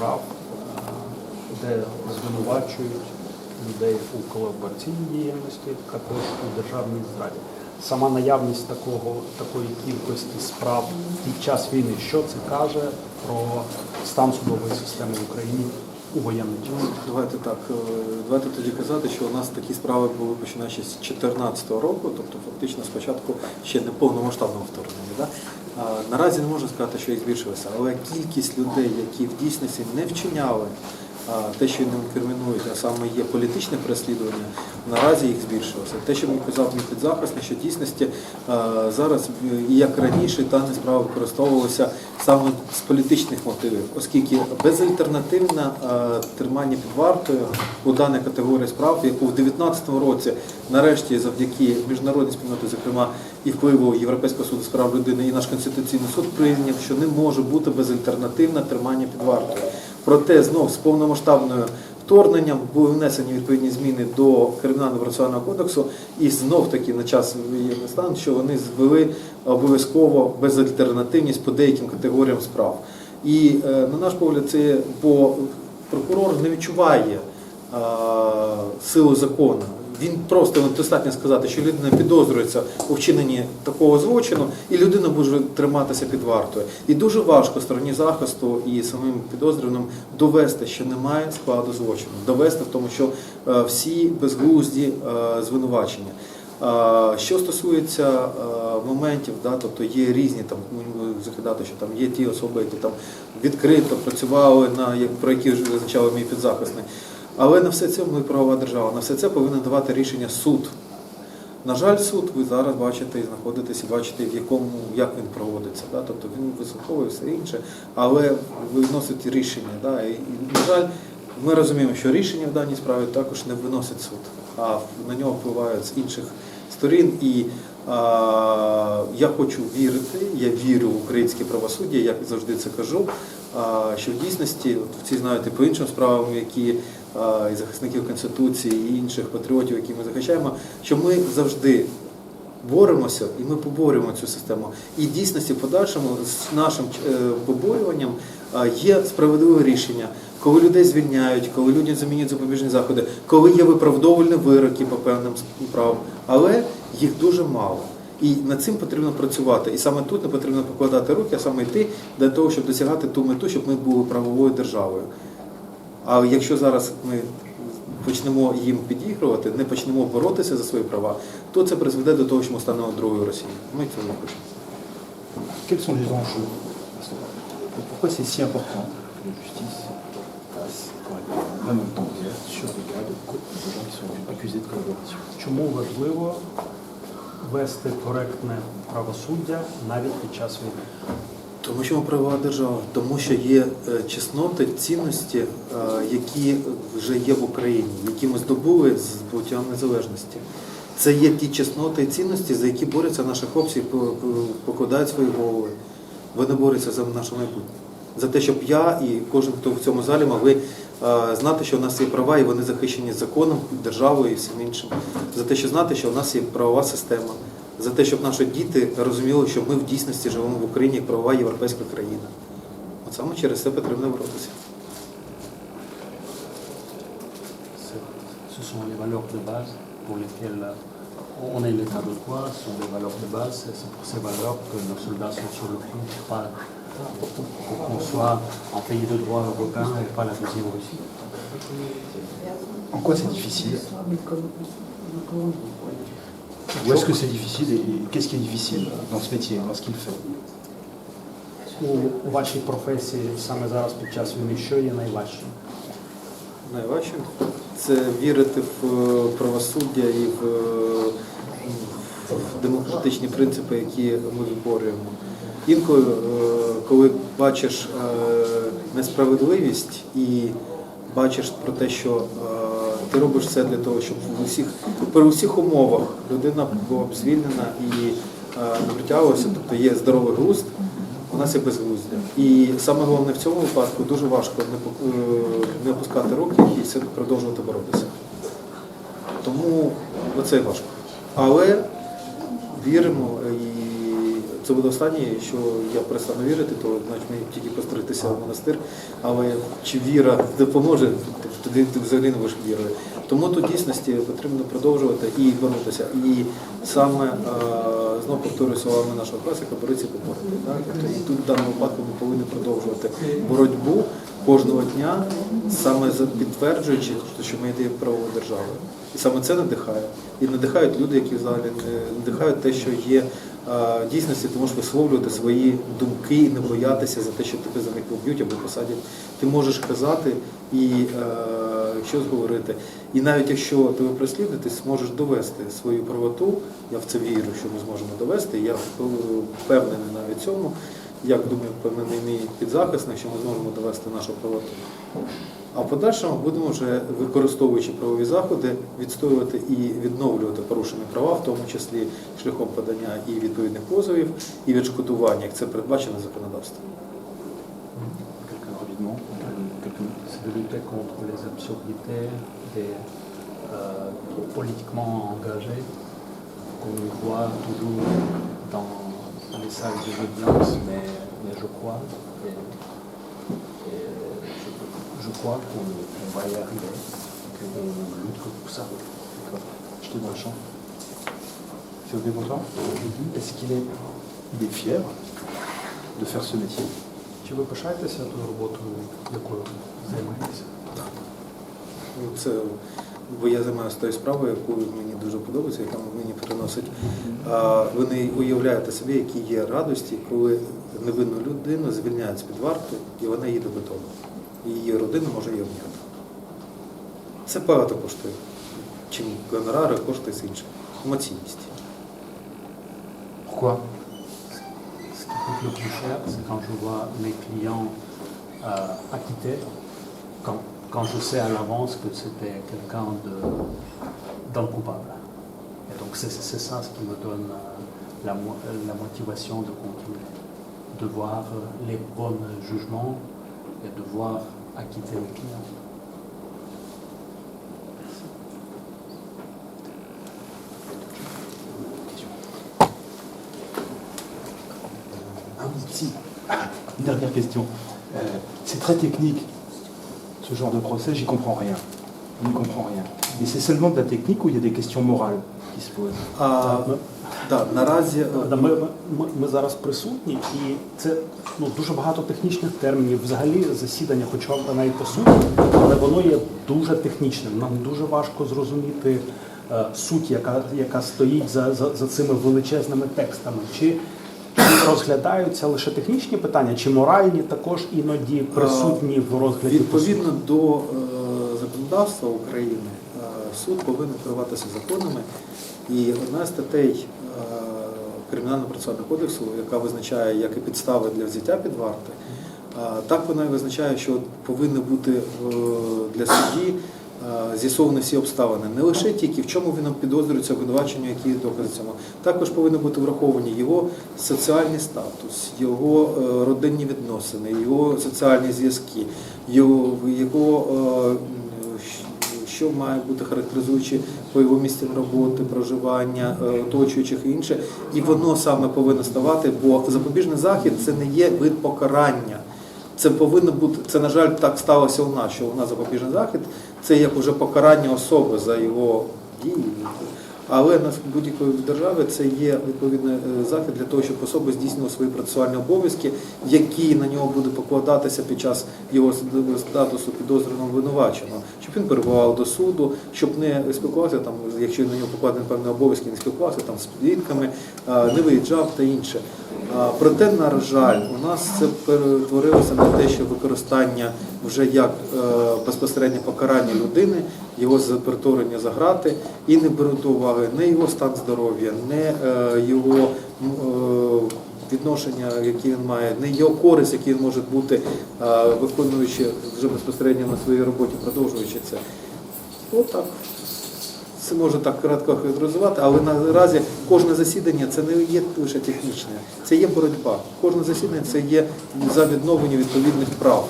справ, де звинувачують людей у колабораційній діяльності, також у державній зраді. Сама наявність такого, такої кількості справ під час війни, що це каже про стан судової системи в Україні у воєнний час? Давайте так, е, давайте тоді казати, що у нас такі справи були починаючи з 2014 року, тобто фактично спочатку ще не повномасштабного вторгнення. Наразі не можна сказати, що їх збільшилося, але кількість людей, які в дійсності не вчиняли а, те, що ним інкримінують, а саме є політичне переслідування, наразі їх збільшилося. Те, що мені казав мій підзахисник, що дійсності зараз е, як раніше дані справи використовувалися саме з політичних мотивів, оскільки безальтернативне тримання під вартою у даній категорії справ, яку в 2019 році, нарешті, завдяки міжнародній спільноті, зокрема і впливу Європейського суду з прав людини, і наш конституційний суд прийняв, що не може бути безальтернативне тримання під вартою. Проте знов з повномасштабною вторгненням були внесені відповідні зміни до кримінального процесуального кодексу, і знов таки на час воєнний стан, що вони звели обов'язково безальтернативність по деяким категоріям справ. І е, на наш погляд, це бо прокурор не відчуває силу закону. Він просто достатньо сказати, що людина підозрюється у вчиненні такого злочину, і людина може триматися під вартою. І дуже важко стороні захисту і самим підозрюваним довести, що немає складу злочину, довести в тому, що е, всі безглузді е, звинувачення. Е, Що стосується моментів, да, тобто є різні там закидати, що там є ті особи, які там відкрито працювали на як про які вже визначали мій підзахисний. Але на все це ми правова держава, на все це повинен давати рішення суд. На жаль, суд ви зараз бачите і знаходитесь, і бачите, в якому як він проводиться. Да? Тобто він високовує все інше, але виносить рішення. Да? І, і, на жаль, ми розуміємо, що рішення в даній справі також не виносить суд, а на нього впливають з інших сторін. І а, я хочу вірити, я вірю в українське правосуддя, як завжди це кажу. А, що в дійсності, от всі знають і по іншим справам, які і захисників Конституції, і інших патріотів, які ми захищаємо, що ми завжди боремося і ми поборюємо цю систему. І в дійсності в подальшому з нашим е, поборюванням є справедливе рішення, коли людей звільняють, коли людям замінюють запобіжні заходи, коли є виправдовувальні вироки по певним справам, але їх дуже мало. І над цим потрібно працювати. І саме тут не потрібно покладати руки, а саме йти для того, щоб досягати ту мету, щоб ми були правовою державою. А якщо зараз ми почнемо їм підігрувати, не почнемо боротися за свої права, то це призведе до того, що ми станемо другою Росією. Ми цього не хочемо. Quels sont les enjeux pourquoi c'est si important que la justice fasse correctement, même temps sur des cas de, de gens qui sont accusés de collaboration Чому важливо вести коректне правосуддя навіть під час війни? Тому що ми правова держава, тому що є е, чесноти, цінності, е, які вже є в Україні, які ми здобули з буттям незалежності. Це є ті чесноти і цінності, за які борються наші хлопці, по- по- покладають свої голови. Вони борються за наше майбутнє. За те, щоб я і кожен, хто в цьому залі могли е, знати, що у нас є права і вони захищені законом, державою і всім іншим. За те, що знати, що у нас є правова система. За те, щоб наші діти розуміли, що ми в дійсності живемо в Україні як правова європейська країна. От саме через це потрібно боротися. Ce sont les valeurs de base pour lesquelles on est l'état de droit, ce sont des valeurs de base, et c'est pour ces valeurs que nos soldats sont sur le front pour, pas- pour qu'on soit un pays de droit européen et pas la deuxième Russie. En quoi c'est difficile Où est-ce que c'est difficile et qu'est-ce qui est difficile dans ce métier, dans ce qu'il fait У, у вашій професії саме зараз під час війни, що є найважчим? Найважче це вірити в е, правосуддя і в, е, в демократичні принципи, які ми виборюємо. Інколи, е, коли бачиш е, несправедливість і бачиш про те, що е, ти робиш все для того, щоб в усіх, при усіх умовах людина була б звільнена і е, притягувалася, тобто є здоровий глузд, у нас є безглуздя. І саме головне в цьому випадку дуже важко не, е, опускати руки і все продовжувати боротися. Тому оце важко. Але віримо і це буде останнє, якщо я перестану вірити, то значить мені тільки постригтися в монастир. Але чи віра допоможе, тоді ти взагалі не вірою. Тому тут дійсності потрібно продовжувати і боротися. І саме е, знову повторюю словами нашого класика, поборити. Так? Тобто, тут в даному випадку ми повинні продовжувати боротьбу кожного дня, саме підтверджуючи, що ми є правовою державою. І саме це надихає. І надихають люди, які взагалі надихають те, що є дійсності, ти можеш висловлювати свої думки і не боятися за те, що тебе за них поб'ють або посадять. Ти можеш казати і е, щось говорити. І навіть якщо тебе переслідують, ти зможеш довести свою правоту. Я в це вірю, що ми зможемо довести. Я впевнений навіть цьому. Як думаю, впевнений мій підзахисник, що ми зможемо довести нашу правоту. А в подальшому будемо вже використовуючи правові заходи, відстоювати і відновлювати порушені права, в тому числі шляхом подання і відповідних позовів, і відшкодування, як це передбачено законодавством. Des euh, politiquement engagés qu'on voit toujours dans les salles de l'audience, mais, mais je crois, et, et je, crois qu'on on va y arriver, qu'on lutte pour ça. J'étais dans le champ. C'est ok pour toi Est-ce qu'il est, il est fier de faire ce métier Чи ви пишаєтеся тою роботою, якою займаєтеся? Це, бо я займаюся тою справою, яку мені дуже подобається, яка мені приносить. А, ви не уявляєте собі, які є радості, коли невинну людину звільняють з-під варти, і вона їде додому. І її родина може її обняти. Це багато коштує, чим гонорари коштує з інших. Емоційність. Pourquoi Ce qui coûte le plus cher, c'est quand je vois mes clients euh, acquittés, quand, quand je sais à l'avance que c'était quelqu'un de, d'un coupable. Et donc c'est, c'est ça ce qui me donne euh, la, mo- la motivation de continuer, de voir euh, les bons jugements les devoir acquitter le client. Ah Un. Ah, une dernière question. Euh, c'est très technique, ce genre de procès, j'y comprends rien. Je ne comprends rien. Mais c'est seulement de la technique ou il y a des questions morales qui se posent? Ah, так, наразі е, Ми, ми, ми зараз присутні, і це ну, дуже багато технічних термінів. Взагалі засідання, хоча б навіть по суті, але воно є дуже технічним. Нам дуже важко зрозуміти е, суть, яка, яка стоїть за, за, за цими величезними текстами. Чи, розглядаються лише технічні питання, чи моральні також іноді присутні в розгляді по? Відповідно до е, законодавства України, е, суд повинен керуватися законами. І одна з статей е, Кримінального процесуального кодексу, яка визначає як і підстави для взяття під варти, е, так вона і визначає, що повинні бути е, для судді з'ясовані всі обставини. Не лише тільки в чому він підозрюється обвинуваченню, які докази цьому. Також повинні бути враховані його соціальний статус, його родинні відносини, його соціальні зв'язки, його, що має бути характеризуючи по його місцям роботи, проживання, е, оточуючих і інше. І воно саме повинно ставати, бо запобіжний захід це не є вид покарання. Це повинно бути, це, на жаль, так сталося у нас, що у нас запобіжний захід це як уже покарання особи за його дії. Але на будь-якої держави це є відповідний е, захід для того, щоб особа здійснювала свої процесуальні обов'язки, які на нього буде покладатися під час його статусу підозрюваного винуваченого, щоб він перебував до суду, щоб не спілкувався там, якщо на нього покладені певні обов'язки, не спілкувався там з свідками, не виїжджав та інше. Проте, на жаль, у нас це перетворилося на те, що використання вже як е, безпосереднє покарання людини, його заперторення за грати, і не беруть до уваги не його стан здоров'я, не е, його е, відношення, які він має, не його користь, який він може бути, виконуючи вже безпосередньо на своїй роботі, продовжуючи це. Отак. Це можна так кратко характеризувати, але наразі кожне засідання це не є лише технічне, це є боротьба. Кожне засідання це є за відновлення відповідних прав.